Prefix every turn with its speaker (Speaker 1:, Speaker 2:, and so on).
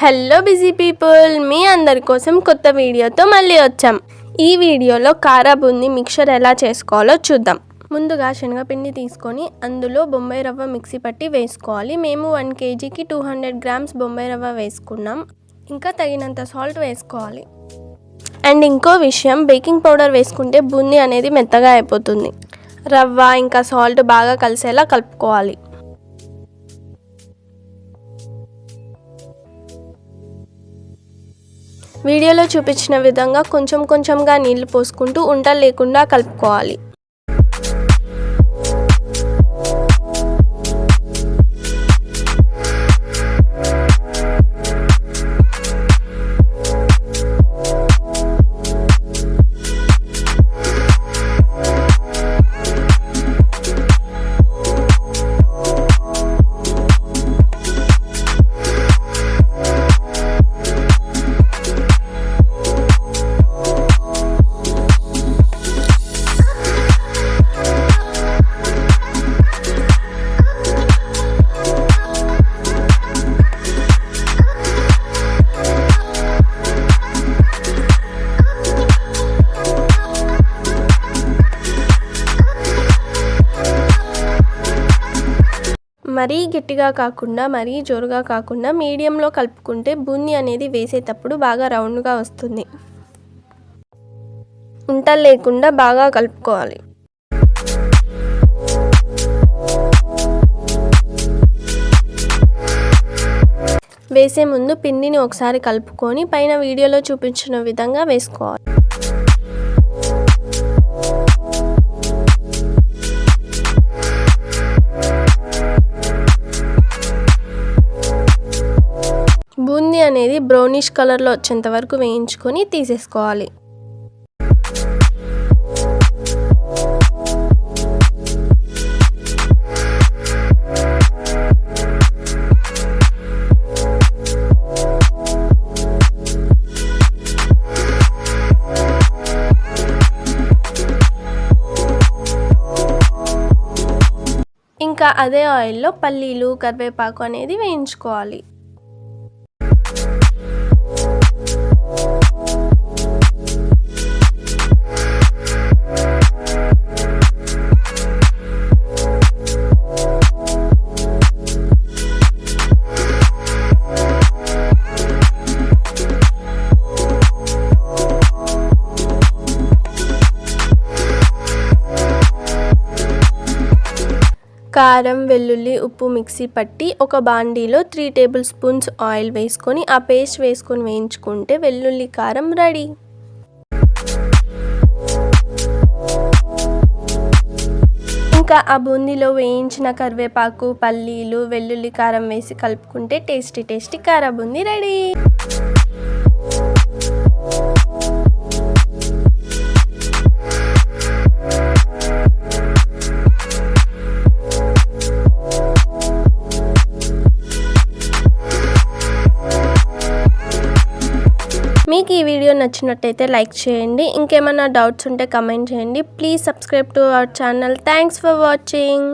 Speaker 1: Hello busy people మీ అందరి కోసం కొత్త వీడియోతో మళ్ళీ వచ్చాం. ఈ వీడియోలో కారా బూందీ మిక్చర్ ఎలా చేసుకోవాలో చూద్దాం. ముందుగా శనగపిండి తీసుకొని అందులో బొంబాయి రవ్వ మిక్సీ పట్టి వేసుకోవాలి. మేము వన్ కేజీకి టూ హండ్రెడ్ గ్రామ్స్ బొంబాయి రవ్వ వేసుకున్నాం. ఇంకా తగినంత సాల్ట్ వేసుకోవాలి. అండ్ ఇంకో విషయం బేకింగ్ పౌడర్ వేసుకుంటే బూందీ అనేది మెత్తగా అయిపోతుంది. రవ్వ ఇంకా సాల్ట్ బాగా కలిసేలా కలుపుకోవాలి. వీడియోలో చూపించిన విధంగా కొంచెం కొంచెంగా నీళ్ళు పోసుకుంటూ ఉంటలు లేకుండా కలుపుకోవాలి. మరీ గట్టిగా కాకుండా మరీ జోరుగా కాకుండా మీడియంలో కలుపుకుంటే బూందీ అనేది వేసేటప్పుడు బాగా రౌండ్గా వస్తుంది. ఉంటలు లేకుండా బాగా కలుపుకోవాలి. వేసే ముందు పిండిని ఒకసారి కలుపుకొని పైన వీడియోలో చూపించిన విధంగా వేసుకోవాలి. బూందీ అనేది బ్రౌనిష్ కలర్లో వచ్చేంత వరకు వేయించుకొని తీసేసుకోవాలి. ఇంకా అదే ఆయిల్లో పల్లీలు కరివేపాకు అనేది వేయించుకోవాలి. కారం వెల్లుల్లి ఉప్పు మిక్సీ పట్టి ఒక బాండీలో త్రీ టేబుల్ స్పూన్స్ ఆయిల్ వేసుకొని ఆ పేస్ట్ వేసుకొని వేయించుకుంటే వెల్లుల్లి కారం రెడీ. ఇంకా ఆ బూందీలో వేయించిన కరివేపాకు పల్లీలు వెల్లుల్లి కారం వేసి కలుపుకుంటే టేస్టీ టేస్టీ కారా బూందీ రెడీ. మీకు ఈ వీడియో నచ్చినట్టయితే లైక్ చేయండి. ఇంకేమైనా డౌట్స్ ఉంటే కమెంట్ చేయండి. Please subscribe to our channel thanks for watching